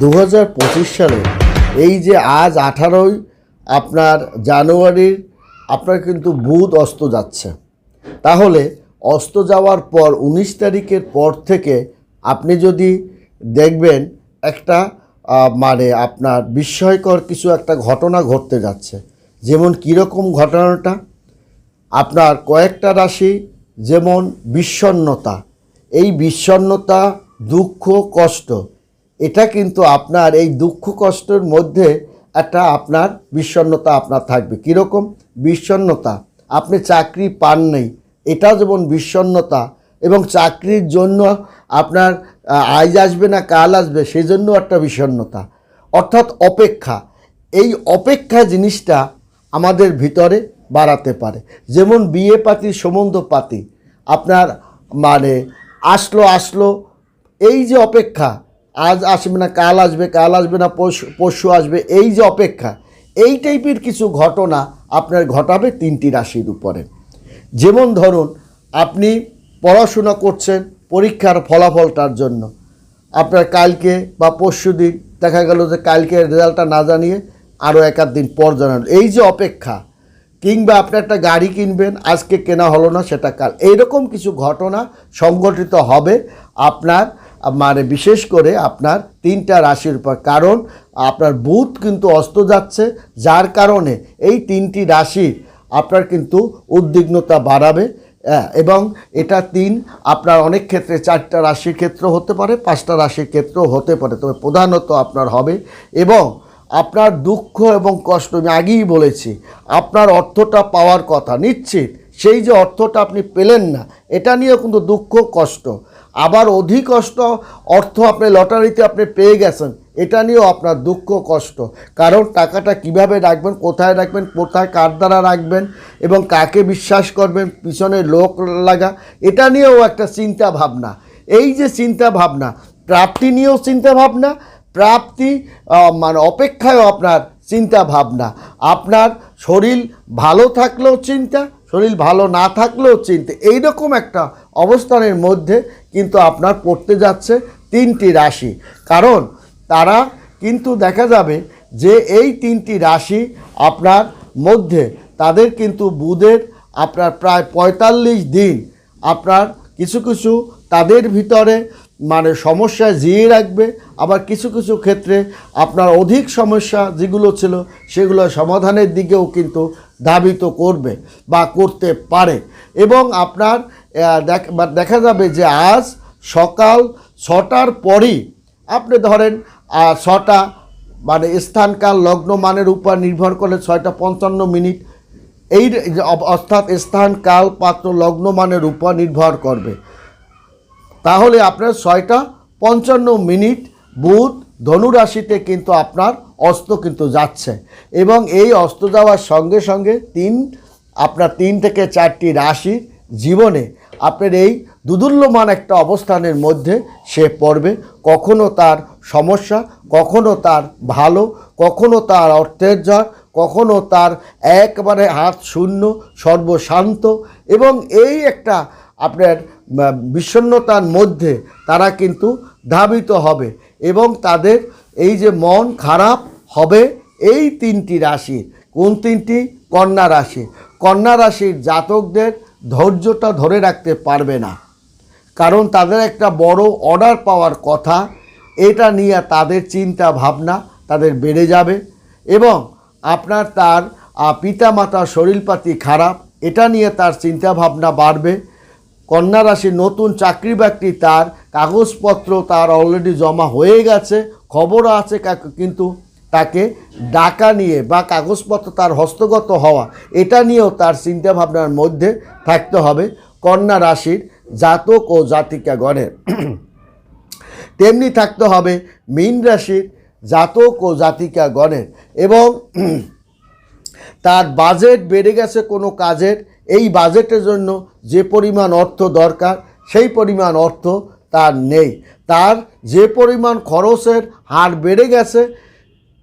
দু হাজার পঁচিশ সালে এই যে আজ আঠারোই আপনার জানুয়ারির, আপনার কিন্তু বুধ অস্ত যাচ্ছে। তাহলে অস্ত যাওয়ার পর উনিশ তারিখের পর থেকে আপনি যদি দেখবেন একটা মানে আপনার বিস্ময়কর কিছু একটা ঘটনা ঘটতে যাচ্ছে। যেমন কীরকম ঘটনাটা? আপনার কয়েকটা রাশি, যেমন বিষণ্ণতা। এই বিষণ্ণতা দুঃখ, কষ্ট। এটা কিন্তু আপনার এই দুঃখ, কষ্টের মধ্যে একটা আপনার বিষণ্ণতা আপনার থাকবে। কীরকম? বিষণ্ণতা। আপনি চাকরি পান নেই। এটা যেমন বিষণ্ণতা এবং চাকরির জন্য আপনার আজ আসবে না, কাল আসবে, সেজন্য একটা বিষণ্ণতা। অর্থাৎ অপেক্ষা। এই অপেক্ষা জিনিসটা আমাদের ভিতরে বাড়াতে পারে। যেমন বিয়ে পাতি সম্বন্ধ পাতি আপনার মানে আসলো আসলো এই যে অপেক্ষা, আজ আসবে না, কাল আসবে কাল আসবে না, পরশু আসবে, এই যে অপেক্ষা, এই টাইপের কিছু ঘটনা আপনার ঘটাবে তিনটি রাশির উপরে। যেমন ধরুন, আপনি পড়াশোনা করছেন, পরীক্ষার ফলাফলটার জন্য। আপনার কালকে বা পরশু দিন দেখা গেল যে কালকে রেজাল্টটা না জানিয়ে আরও এক দিন পর জানান। এই যে অপেক্ষা, কিংবা আপনি একটা গাড়ি কিনবেন, আজকে কেনা হলো না, সেটা কাল। এইরকম কিছু ঘটনা সংগঠিত হবে আপনার মানে বিশেষ করে আপনার তিনটা রাশির উপর। কারণ আপনার বুধ কিন্তু অস্ত যাচ্ছে যার কারণে এই তিনটি রাশির আপনার কিন্তু উদ্বিগ্নতা বাড়াবে হ্যাঁ, এবং এটা তিন আপনার অনেক ক্ষেত্রে চারটা রাশির ক্ষেত্র হতে পারে পাঁচটা রাশির ক্ষেত্রেও হতে পারে তবে প্রধানত আপনার হবে। এবং আপনার দুঃখ এবং কষ্ট আমি আগেই বলেছি আপনার অর্থটা পাওয়ার কথা নিশ্চিত সেই যে অর্থটা আপনি পেলেন না, এটা নিয়েও কিন্তু দুঃখ, কষ্ট। আবার অধিক কষ্ট, অর্থ আপনি লটারিতে আপনি পেয়ে গেছেন, এটা নিয়েও আপনার দুঃখ, কষ্ট। কারণ টাকাটা কীভাবে রাখবেন, কোথায় রাখবেন, কোথায় কার দ্বারা রাখবেন, এবং কাকে বিশ্বাস করবেন, পিছনে লোক লাগা, এটা নিয়েও একটা চিন্তা ভাবনা। এই যে চিন্তা ভাবনা, প্রাপ্তি নিয়েও চিন্তা ভাবনা, প্রাপ্তি মানে অপেক্ষায়ও আপনার চিন্তা ভাবনা। আপনার শরীর ভালো থাকলেও চিন্তা শরীর ভালো না থাকলেও চিন্তা। এইরকম একটা অবস্থানের মধ্যে কিন্তু আপনার পড়তে যাচ্ছে তিনটি রাশি। কারণ তারা কিন্তু দেখা যাবে যে এই তিনটি রাশি আপনার মধ্যে, তাদের কিন্তু বুধের আপনার প্রায় পঁয়তাল্লিশ দিন, আপনার কিছু কিছু তাদের ভিতরে মানে সমস্যা জিয়ে রাখবে। আবার কিছু কিছু ক্ষেত্রে আপনার অধিক সমস্যা যেগুলো ছিল, সেগুলো সমাধানের দিকেও কিন্তু ধাবিত করবে বা করতে পারে। এবং আপনার দেখ- যাবে যে আজ সকাল ছটার পরই আপনি ধরেন ছটা মানে স্থানকাল লগ্ন মানের উপর নির্ভর করে ছয়টা পঞ্চান্ন মিনিট। এই অর্থাৎ স্থান কাল পাত্র লগ্ন মানের উপর নির্ভর করবে। তাহলে আপনার ছয়টা পঞ্চান্ন মিনিট বুধ ধনুরাশিতে কিন্তু আপনার অস্ত কিন্তু যাচ্ছে। এবং এই অস্ত যাওয়ার সঙ্গে সঙ্গে তিন, আপনার তিন থেকে চারটি রাশি জীবনে আপনার এই দুদুল্যমান একটা অবস্থানের মধ্যে সে পড়বে। কখনো তার সমস্যা, কখনো তার ভালো, কখনো তার অর্থের জ্বর কখনো তার একবারে হাত শূন্য, সর্বশান্ত। এবং এই একটা আপনার আহ, বিষণ্ণতার মধ্যে তারা কিন্তু ধাবিত হবে এবং তাদের এই যে মন খারাপ হবে এই তিনটি রাশির কোন তিনটি? কন্যা রাশি কন্যা রাশির জাতকদের ধৈর্যটা ধরে রাখতে পারবে না। কারণ তাদের একটা বড় অর্ডার পাওয়ার কথা এটা নিয়ে তাদের চিন্তা ভাবনা তাদের বেড়ে যাবে এবং আপনার তার আহ, পিতামাতার শরীরপাতি খারাপ এটা নিয়ে তার চিন্তা ভাবনা বাড়বে। কন্যা রাশির নতুন চাকরি বাকরি তার কাগজপত্র তার অলরেডি জমা হয়ে গেছে খবরও আছে কিন্তু তাকে ডাকা নিয়ে বা কাগজপত্র তার হস্তগত হওয়া, এটা নিয়েও তার চিন্তা ভাবনার মধ্যে থাকতে হবে কন্যা রাশির জাতক ও জাতিকাগণের। তেমনি থাকতে হবে মীন রাশির জাতক ও জাতিকাগণের এবং তার বাজেট বেড়ে গেছে কোনো কাজের এই বাজেটের জন্য যে পরিমাণ অর্থ দরকার, সেই পরিমাণ অর্থ তার নেই। তার যে পরিমাণ খরচের হার বেড়ে গেছে,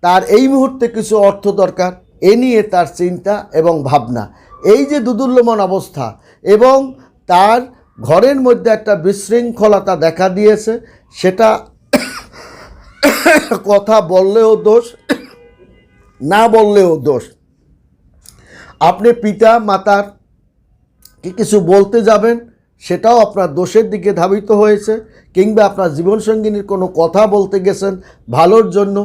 তার এই মুহূর্তে কিছু অর্থ দরকার, এ নিয়ে তার চিন্তা এবং ভাবনা। এই যে দুদুল্যমান অবস্থা এবং তার ঘরের মধ্যে একটা বিশৃঙ্খলতা দেখা দিয়েছে, সেটা কথা বললেও দোষ, না বললেও দোষ। আপনি পিতা, মাতার কিছু বলতে যাবেন সেটাও আপনার দোষের দিকে ধাবিত হয়েছে, কিংবা আপনার জীবনসঙ্গিনীর কোনো কথা বলতে গেছেন ভালোর জন্য,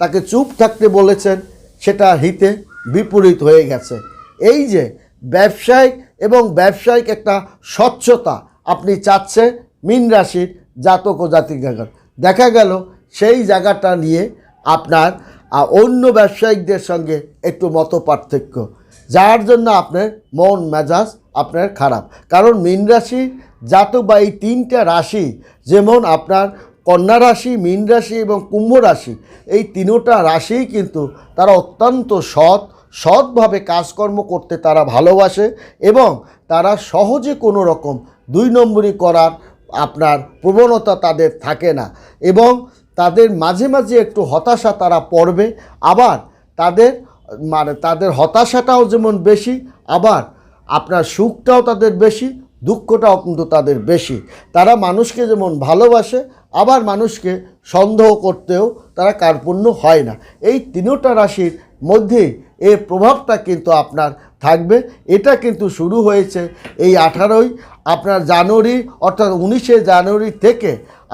তাকে চুপ থাকতে বলেছেন, সেটা হিতে বিপরীত হয়ে গেছে। এই যে ব্যবসায়িক এবং ব্যবসায়িক একটা স্বচ্ছতা আপনি চাচ্ছে মিন রাশির জাতক ও জাতিকাগণ। দেখা গেল সেই জায়গাটা নিয়ে আপনার অন্য ব্যবসায়িকদের সঙ্গে একটু মত পার্থক্য যার জন্য আপনার মন মেজাজ আপনার খারাপ। কারণ মীন রাশি জাতক বা এই তিনটা রাশি, যেমন আপনার কন্যা রাশি, মীন রাশি এবং কুম্ভ রাশি, এই তিনোটা রাশিই কিন্তু তারা অত্যন্ত সৎ, সৎভাবে কাজকর্ম করতে তারা ভালোবাসে এবং তারা সহজে কোনো রকম দুই নম্বরই করার আপনার প্রবণতা তাদের থাকে না এবং তাদের মাঝে মাঝে একটু হতাশা তারা পড়বে। আবার তাদের মানে তাদের হতাশাটাও যেমন বেশি, আবার আপনার সুখটাও তাদের বেশি, দুঃখটাও কিন্তু তাদের বেশি। তারা মানুষকে যেমন ভালোবাসে, আবার মানুষকে সন্দেহ করতেও তারা কার্পণ্য হয় না। এই তিনোটা রাশির মধ্যেই এর প্রভাবটা কিন্তু আপনার থাকবে। এটা কিন্তু শুরু হয়েছে এই আঠারোই আপনার জানুয়ারি, অর্থাৎ উনিশে জানুয়ারি থেকে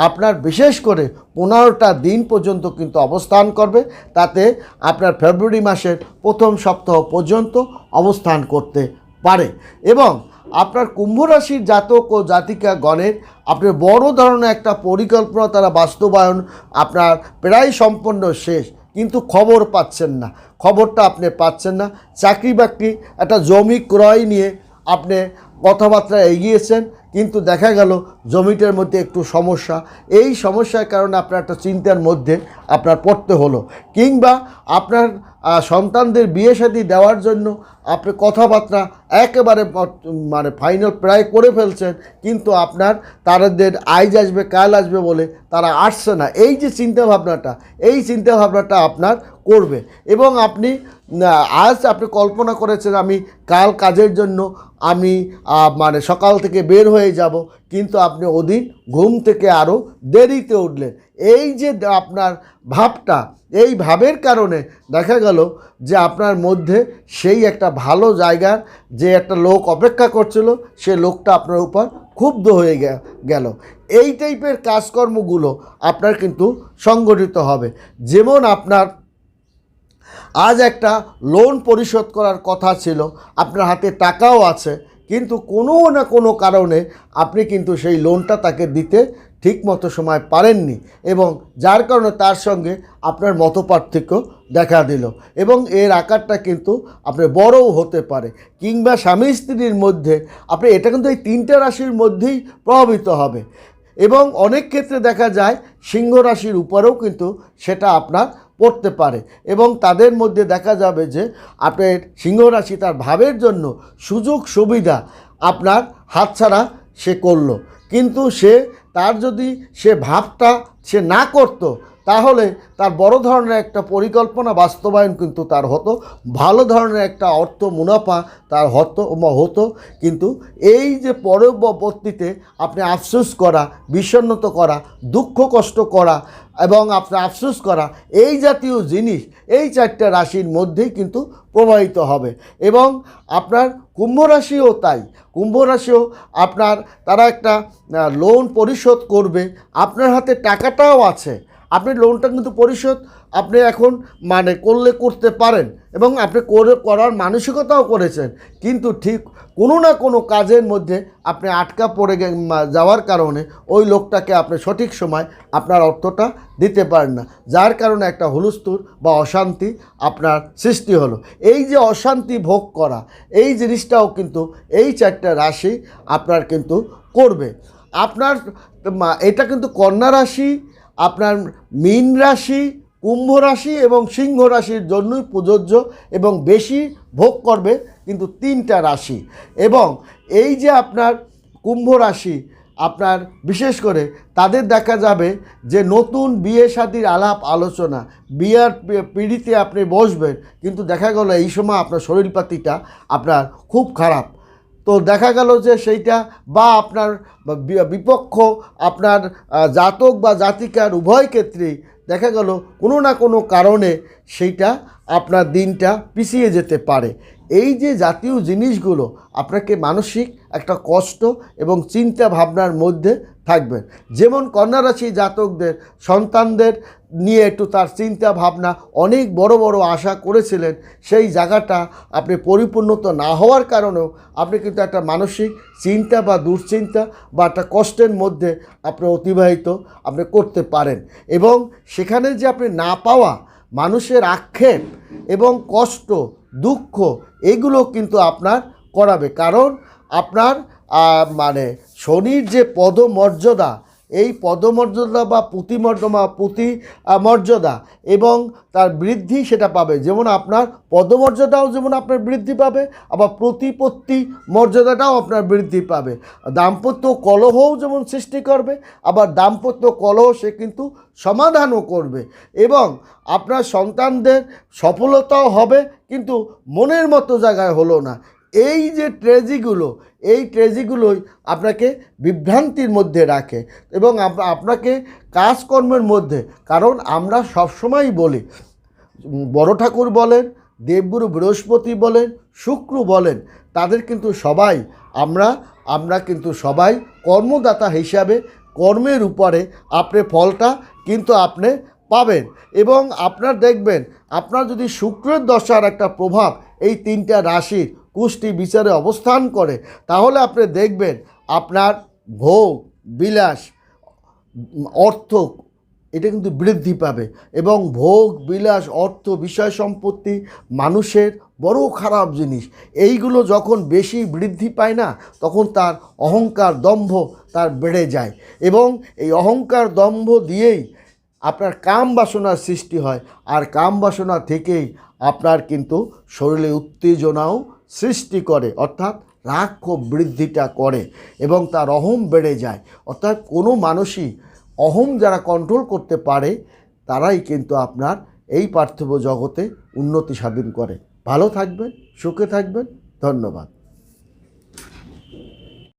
আপনার বিশেষ করে পনেরোটা দিন পর্যন্ত কিন্তু অবস্থান করবে। তাতে আপনার ফেব্রুয়ারি মাসের প্রথম সপ্তাহ পর্যন্ত অবস্থান করতে পারে এবং আপনার কুম্ভ রাশির জাতক ও জাতিকা গণের আপনার বড় ধরনের একটা পরিকল্পনা তারা বাস্তবায়ন আপনার প্রায় সম্পন্ন শেষ। কিন্তু খবর পাচ্ছেন না। খবরটা আপনি পাচ্ছেন না। চাকরি বাকরি একটা জমি ক্রয় নিয়ে আপনি কথাবার্তা এগিয়েছেন। কিন্তু দেখা গেল জমিটার মধ্যে একটু সমস্যা। এই সমস্যার কারণে আপনার একটা চিন্তার মধ্যে আপনার পড়তে হলো। কিংবা আপনার সন্তানদের বিয়ে শাদী দেওয়ার জন্য আপনি কথাবার্তা একেবারে মানে ফাইনাল প্রায় করে ফেলছেন, কিন্তু আপনার তাদের আইজ আসবে, কাল আসবে বলে তারা আসছে না। এই যে চিন্তা ভাবনাটা এই চিন্তা ভাবনাটা আপনার করবে। এবং আপনি আজ আপনি কল্পনা করেছেন আমি কাল কাজের জন্য আমি মানে সকাল থেকে বের হয়ে যাব, কিন্তু আপনি ওদিন ঘুম থেকে আরও দেরিতে উঠলেন। এই যে আপনার ভাবটা, এই ভাবের কারণে দেখা গেল যে আপনার মধ্যে সেই একটা ভালো জায়গার যে একটা লোক অপেক্ষা করছিল, সে লোকটা আপনার উপর ক্ষুব্ধ হয়ে গেল। এই টাইপের কাজকর্মগুলো আপনার কিন্তু সংগঠিত হবে। যেমন আপনার আজ একটা লোন পরিশোধ করার কথা ছিল, আপনার হাতে টাকাও আছে, কিন্তু কোনো না কোনো কারণে আপনি কিন্তু সেই লোনটা তাকে দিতে ঠিকমতো সময় পারেননি এবং যার কারণে তার সঙ্গে আপনার মতপার্থক্য দেখা দিল এবং এর আকারটা কিন্তু আপনার বড়ও হতে পারে কিংবা স্বামী স্ত্রীর মধ্যে আপনি, এটা কিন্তু এই তিনটা রাশির মধ্যেই প্রভাবিত হবে এবং অনেক ক্ষেত্রে দেখা যায় সিংহ রাশির উপরেও কিন্তু সেটা আপনার পড়তে পারে। এবং তাদের মধ্যে দেখা যাবে যে আপনার সিংহরাশি তার ভাবের জন্য সুযোগ সুবিধা আপনার হাতছাড়া সে করল। কিন্তু সে তার যদি সে ভাবটা সে না করতো তাহলে তার বড় ধরনের একটা পরিকল্পনা বাস্তবায়ন কিন্তু তার হতো, ভালো ধরনের একটা অর্থ মুনাফা তার হতো হতো। কিন্তু এই যে পরবর্তীতে আপনি আফসোস করা, বিষণ্ণত করা, দুঃখ কষ্ট করা এবং আপনার আফসোস করা, এই জাতীয় জিনিস, এই চারটা রাশির মধ্যেই কিন্তু প্রবাহিত হবে। এবং আপনার কুম্ভ রাশিও তাই। কুম্ভ রাশিও আপনার, তারা একটা লোন পরিশোধ করবে, আপনার হাতে টাকাটাও আছে। আপনি লোনটা কিন্তু পরিশোধ, আপনি এখন মানে করলে করতে পারেন এবং আপনি করে করার মানসিকতাও করেছেন। কিন্তু ঠিক কোনো না কোনো কাজের মধ্যে আপনি আটকা পড়ে যাওয়ার কারণে ওই লোকটাকে আপনি সঠিক সময় আপনার অর্থটা দিতে পারেন না। যার কারণে একটা হুলস্থুল বা অশান্তি আপনার সৃষ্টি হলো। এই যে অশান্তি ভোগ করা, এই জিনিসটাও কিন্তু এই চারটা রাশি আপনার কিন্তু করবে। আপনার এটা কিন্তু কন্যা রাশি আপনার মীন রাশি, কুম্ভ রাশি এবং সিংহ রাশির জন্যই প্রযোজ্য এবং বেশি ভোগ করবে কিন্তু তিনটা রাশি। এবং এই যে আপনার কুম্ভ রাশি, আপনার বিশেষ করে তাদের দেখা যাবে যে নতুন বিয়ে শাদির আলাপ আলোচনা, বিয়ার পিড়িতে আপনি বসবেন কিন্তু দেখা গেল এই সময় আপনার শরীরপাতিটা আপনার খুব খারাপ। তো দেখা গেল যে সেইটা বা আপনার বিপক্ষ আপনার জাতক বা জাতিকার উভয় ক্ষেত্রেই দেখা গেল কোনো না কোনো কারণে সেইটা আপনার দিনটা পিছিয়ে যেতে পারে। এই যে জাতীয় জিনিসগুলো আপনাকে মানসিক একটা কষ্ট এবং চিন্তা ভাবনার মধ্যে থাকবেন যেমন কন্যা রাশি জাতকদের, সন্তানদের নিয়ে একটু তার চিন্তা ভাবনা অনেক বড় বড় আশা করেছিলেন। সেই জায়গাটা আপনি পরিপূর্ণতা না হওয়ার কারণেও আপনি কিন্তু একটা মানসিক চিন্তা বা দুশ্চিন্তা বা একটা কষ্টের মধ্যে আপনি অতিবাহিত আপনি করতে পারেন। এবং সেখানে যে আপনি না পাওয়া মানুষের আক্ষেপ এবং কষ্ট, দুঃখ, এগুলো কিন্তু আপনার করাবে। কারণ আপনার মানে শনির যে পদমর্যাদা, এই পদমর্যাদা বা পুঁতিমর্যাদা পুঁতি মর্যাদা এবং তার বৃদ্ধি সেটা পাবে। যেমন আপনার পদমর্যাদাও যেমন আপনার বৃদ্ধি পাবে, আবার প্রতিপত্তি মর্যাদাটাও আপনার বৃদ্ধি পাবে। দাম্পত্য কলহও যেমন সৃষ্টি করবে, আবার দাম্পত্য কলহ সে কিন্তু সমাধানও করবে এবং আপনার সন্তানদের সফলতাও হবে, কিন্তু মনের মতো জায়গায় হলো না। এই যে ট্রেজিগুলো এই ট্রেজিগুলোই আপনাকে বিভ্রান্তির মধ্যে রাখে এবং আপনাকে কাজকর্মের মধ্যে, কারণ আমরা সবসময়ই বলি, বড় ঠাকুর বলেন, দেবগুরু বৃহস্পতি বলেন, শুক্র বলেন, তাদের কিন্তু সবাই আমরা আমরা কিন্তু সবাই কর্মদাতা হিসাবে কর্মের উপরে আপনি ফলটা কিন্তু আপনি পাবেন এবং আপনার দেখবেন, আপনার যদি শুক্রের দশার একটা প্রভাব এই তিনটা রাশির কুষ্টি বিচারে অবস্থান করে, তাহলে আপনি দেখবেন আপনার ভোগ, বিলাস, অর্থ, এটা কিন্তু বৃদ্ধি পাবে এবং ভোগ, বিলাস, অর্থ, বিষয় সম্পত্তি মানুষের বড় খারাপ জিনিস। এইগুলো যখন বেশি বৃদ্ধি পায় না, তখন তার অহংকার দম্ভ তার বেড়ে যায় এবং এই অহংকার দম্ভ দিয়েই আপনার কাম বাসনার সৃষ্টি হয়। আর কাম বাসনা থেকেই আপনার কিন্তু শরীরে উত্তেজনাও সৃষ্টি করে, অর্থাৎ রাগ ক্ষোভ বৃদ্ধিটা করে এবং তার অহম বেড়ে যায়। অর্থাৎ কোনো মানুষই অহম যারা কন্ট্রোল করতে পারে, তারাই কিন্তু আপনার এই পার্থিব জগতে উন্নতি সাধন করে। ভালো থাকবেন, সুখে থাকবেন, ধন্যবাদ।